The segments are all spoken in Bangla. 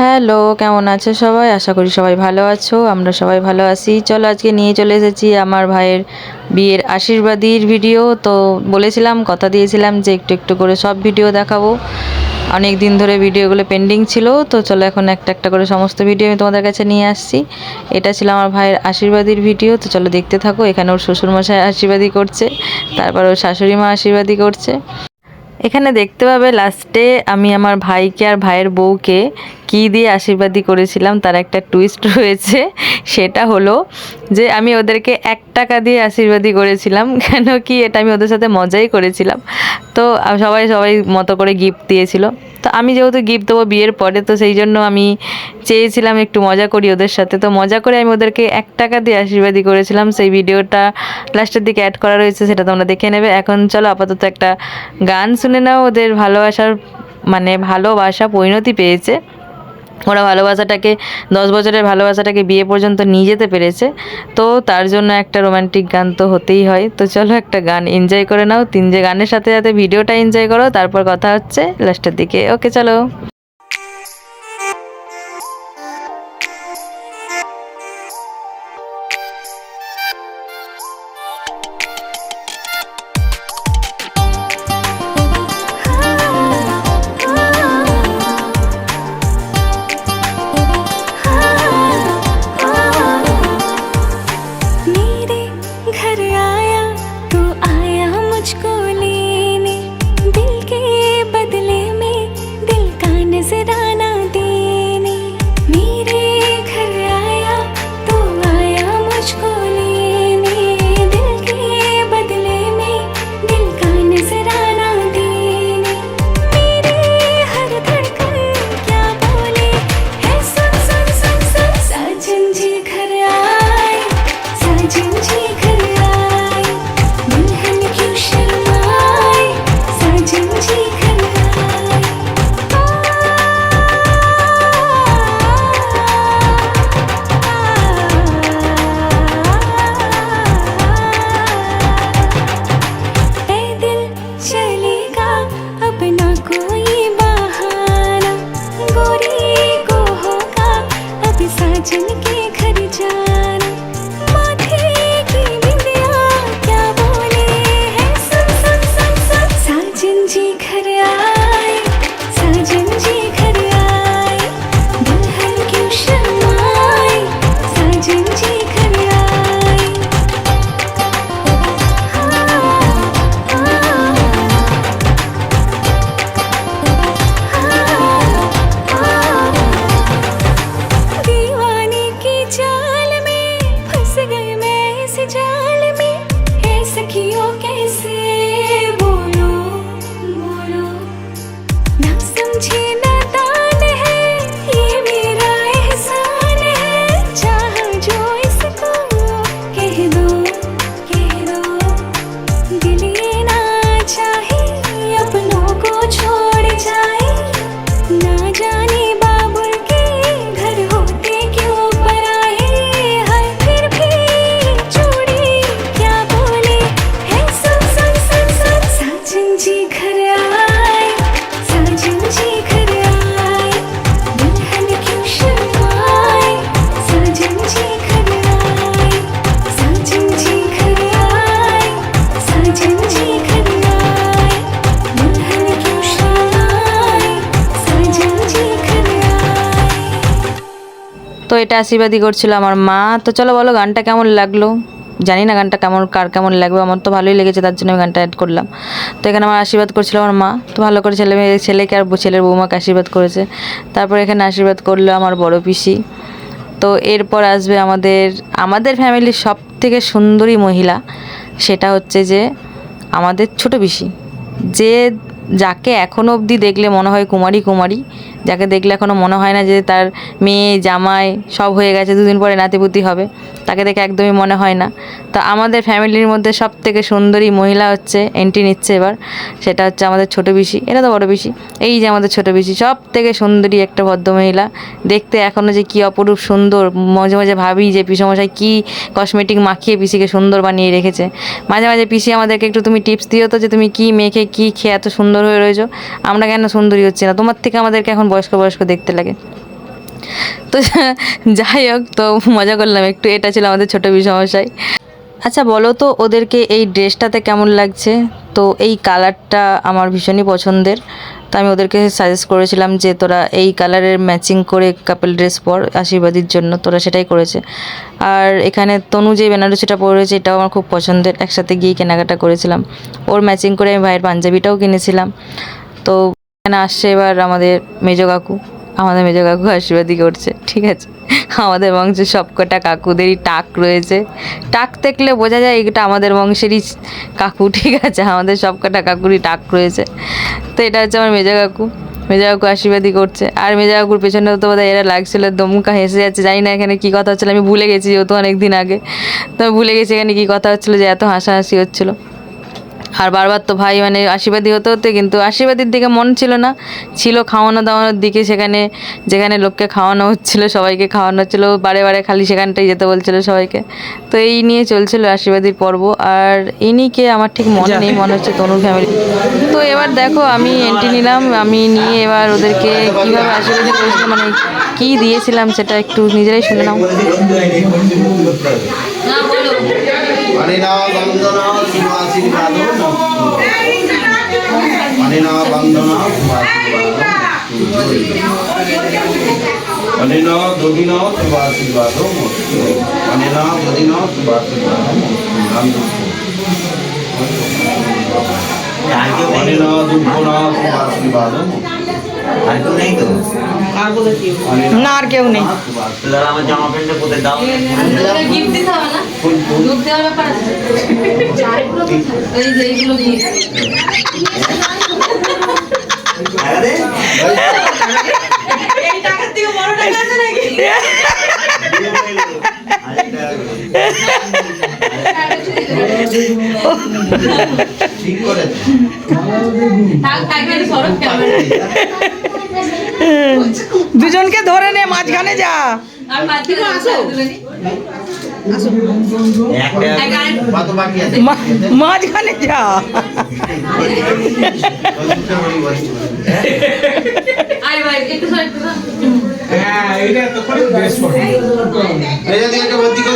হ্যালো, কেমন আছো সবাই? আশা করি সবাই ভালো আছো, আমরা সবাই ভালো আছি। চলো আজকে নিয়ে চলে এসেছি আমার ভাইয়ের বিয়ের আশীর্বাদীর ভিডিও। তো বলেছিলাম, কথা দিয়েছিলাম যে একটু একটু করে সব ভিডিও দেখাবো। অনেক দিন ধরে ভিডিওগুলো পেন্ডিং ছিল, তো চলো এখন একটা একটা করে সমস্ত ভিডিও আমি তোমাদের কাছে নিয়ে আসছি। এটা ছিল আমার ভাইয়ের আশীর্বাদীর ভিডিও, তো চলো দেখতে থাকো। এখানে ওর শ্বশুরমশাই আশীর্বাদী করছে, তারপর ওর শাশুড়ি মা আশীর্বাদী করছে। এখানে দেখতে পাবে লাস্টে আমি আমার ভাইকে আর ভাইয়ের বউকে কি দিয়ে আশীর্বাদী করেছিলাম, তার একটা টুইস্ট রয়েছে। সেটা হলো যে আমি ওদেরকে এক টাকা দিয়ে আশীর্বাদী করেছিলাম, কেন কি এটা আমি ওদের সাথে মজাই করেছিলাম। তো সবাই সবাই মতো করে গিফট দিয়েছিল। তো আমি যেহেতু গিফট দেবো বিয়ের পরে, তো সেই জন্য আমি চেয়েছিলাম একটু মজা করি ওদের সাথে। তো মজা করে আমি ওদেরকে এক টাকা দিয়ে আশীর্বাদী করেছিলাম। সেই ভিডিওটা লাস্টের দিকে অ্যাড করা রয়েছে, সেটা তোমরা দেখে নেবে। এখন চলো আপাতত একটা গান শুনে নাও। ওদের ভালোবাসার মানে ভালোবাসা পরিণতি পেয়েছে। ওরা ভালোবাসাটাকে, দশ বছরের ভালোবাসাটাকে বিয়ে পর্যন্ত নিয়ে যেতে পেরেছে। তো তার জন্য একটা রোমান্টিক গান তো হতেই হয়। তো চলো একটা গান এনজয় করে নাও। তিন যে গানের সাথে সাথে ভিডিওটা এনজয় করো। তারপর কথা হচ্ছে লাস্টের দিকে। ওকে চলো। कोई बहाना। गोरी को होगा अब साजन के घर जाना। माथे की बिंदिया क्या बोले हैं? सुन सुन सुन सुन साजन जी घर आए এটা আশীর্বাদই করছিল আমার মা। তো চলো বলো, গানটা কেমন লাগল? জানি না গানটা কেমন, কার কেমন লাগবে, আমার তো ভালোই লেগেছে, তার জন্য আমি গানটা অ্যাড করলাম। তো এখানে আমার আশীর্বাদ করছিল আমার মা। তো ভালো করে ছেলে মেয়ে, ছেলেকে আর ছেলের বৌমাকে আশীর্বাদ করেছে। তারপর এখানে আশীর্বাদ করল আমার বড় পিসি। তো এরপর আসবে আমাদের আমাদের ফ্যামিলির সব থেকে সুন্দরী মহিলা। সেটা হচ্ছে যে, আমাদের ছোট পিসি। যে যাকে এখনও অবধি দেখলে মনে হয় কুমারী কুমারী। যাকে দেখলে এখনও মনে হয় না যে তার মেয়ে, জামাই সব হয়ে গেছে, দুদিন পরে নাতিপুতি হবে। তাকে দেখে একদমই মনে হয় না। তো আমাদের ফ্যামিলির মধ্যে সব থেকে সুন্দরী মহিলা হচ্ছে এন্ট্রি নিচ্ছে এবার। সেটা হচ্ছে আমাদের ছোট পিসি। এটা তো বড় পিসি। এই যে আমাদের ছোট পিসি সব থেকে সুন্দরী একটা ভদ্র মহিলা দেখতে এখনও যে কি অপরূপ সুন্দর। মাঝে মাঝে ভাবি যে পিসমশাই কি কসমেটিক মাখিয়ে পিসিকে সুন্দর বানিয়ে রেখেছে। মাঝে মাঝে পিসি আমাদেরকে একটু তুমি টিপস দিও তো যে তুমি কি মেখে, কি খেয়ে এত সুন্দর হয়ে রয়েছো। আমরা কেন সুন্দরী হচ্ছি না? তোমার থেকে আমাদেরকে এখন বয়স্ক বয়স্ক দেখতে লাগে। তো যাই হোক, তো মজা করলাম। একটু এটা ছিল আমাদের ছোটো সমস্যায়। আচ্ছা বলো তো, ওদেরকে এই ড্রেসটাতে কেমন লাগছে? তো এই কালারটা আমার ভীষণই পছন্দের। তো আমি ওদেরকে সাজেস্ট করেছিলাম যে, তোরা এই কালারের ম্যাচিং করে কাপল ড্রেস পর আশীর্বাদীর জন্য তোরা সেটাই করেছে। আর এখানে তনু যে বেনারসিটা পরেছে, এটাও আমার খুব পছন্দের। একসাথে গিয়ে কেনাকাটা করেছিলাম। ওর ম্যাচিং করে আমি ভাইয়ের পাঞ্জাবিটাও কিনেছিলাম। তো এখানে আসছে এবার আমাদের মেজ কাকু। আমাদের মেজ কাকু আশীর্বাদই করছে ঠিক আছে? আমাদের বংশের সবকটা কাকুদেরই টাক রয়েছে। টাক দেখলে বোঝা যায় এটা আমাদের বংশেরই কাকু, ঠিক আছে? আমাদের সবকটা কাকুরই টাক রয়েছে। তো এটা হচ্ছে আমার মেজা কাকু। মেজা কাকু আশীর্বাদই করছে আর মেজা কাকুর পেছনে তো বোধহয় এরা লাগছিল, দমকা হেসে যাচ্ছে। জানি না এখানে কী কথা হচ্ছিল, আমি ভুলে গেছি যেহেতু অনেক দিন আগে। তো ভুলে গেছি এখানে কী কথা হচ্ছিল, যে এত হাসাহাসি হচ্ছিল। আর বারবার তো ভাই মানে আশীর্বাদী হতে হতে কিন্তু আশীর্বাদের দিকে মন ছিল না। ছিল খাওয়ানো দাওয়ানোর দিকে সেখানে, যেখানে লোককে খাওয়ানো হচ্ছিল, সবাইকে খাওয়ানো হচ্ছিল, বারে বারে খালি সেখানটাই যেতে বলছিল সবাইকে। তো এই নিয়ে চলছিল আশীর্বাদীর পর্ব। আর ইনিকে আমার ঠিক মনে নেই, মনে হচ্ছে তনুর ফ্যামিলি তো এবার দেখো আমি এন্ট্রি নিলাম, আমি নিয়ে এবার ওদেরকে কীভাবে আশীর্বাদী করেছিলাম মানে কী দিয়েছিলাম সেটা একটু নিজেরাই শুনে নাও। অনিনা বন্দনা শুভ আশীর্বাদ অনিনা বন্দনা শুভ আশীর্বাদ অনিনা দদিন শুভ আশীর্বাদ অনিনা দদিন শুভ আশীর্বাদ অনিনা দুর্গনা শুভ আশীর্বাদ আর কেউ নেই তো না আর কেউ নেই। ঠিক থাক থাক সরব ক্যামেরা দুজনকে ধরে নে মাঝখানে যা। মাঝখানে আসো। একটা কত বাকি আছে? মা- মাঝখানে যা।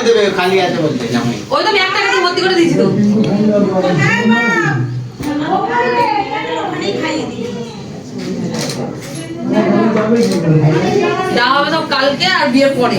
দেবে খালি আছে বলতে ওই তো আমি এক টাকা দিয়ে ভর্তি করে দিয়েছি তো। যা হবে সব কালকে আর বিয়ের পরে।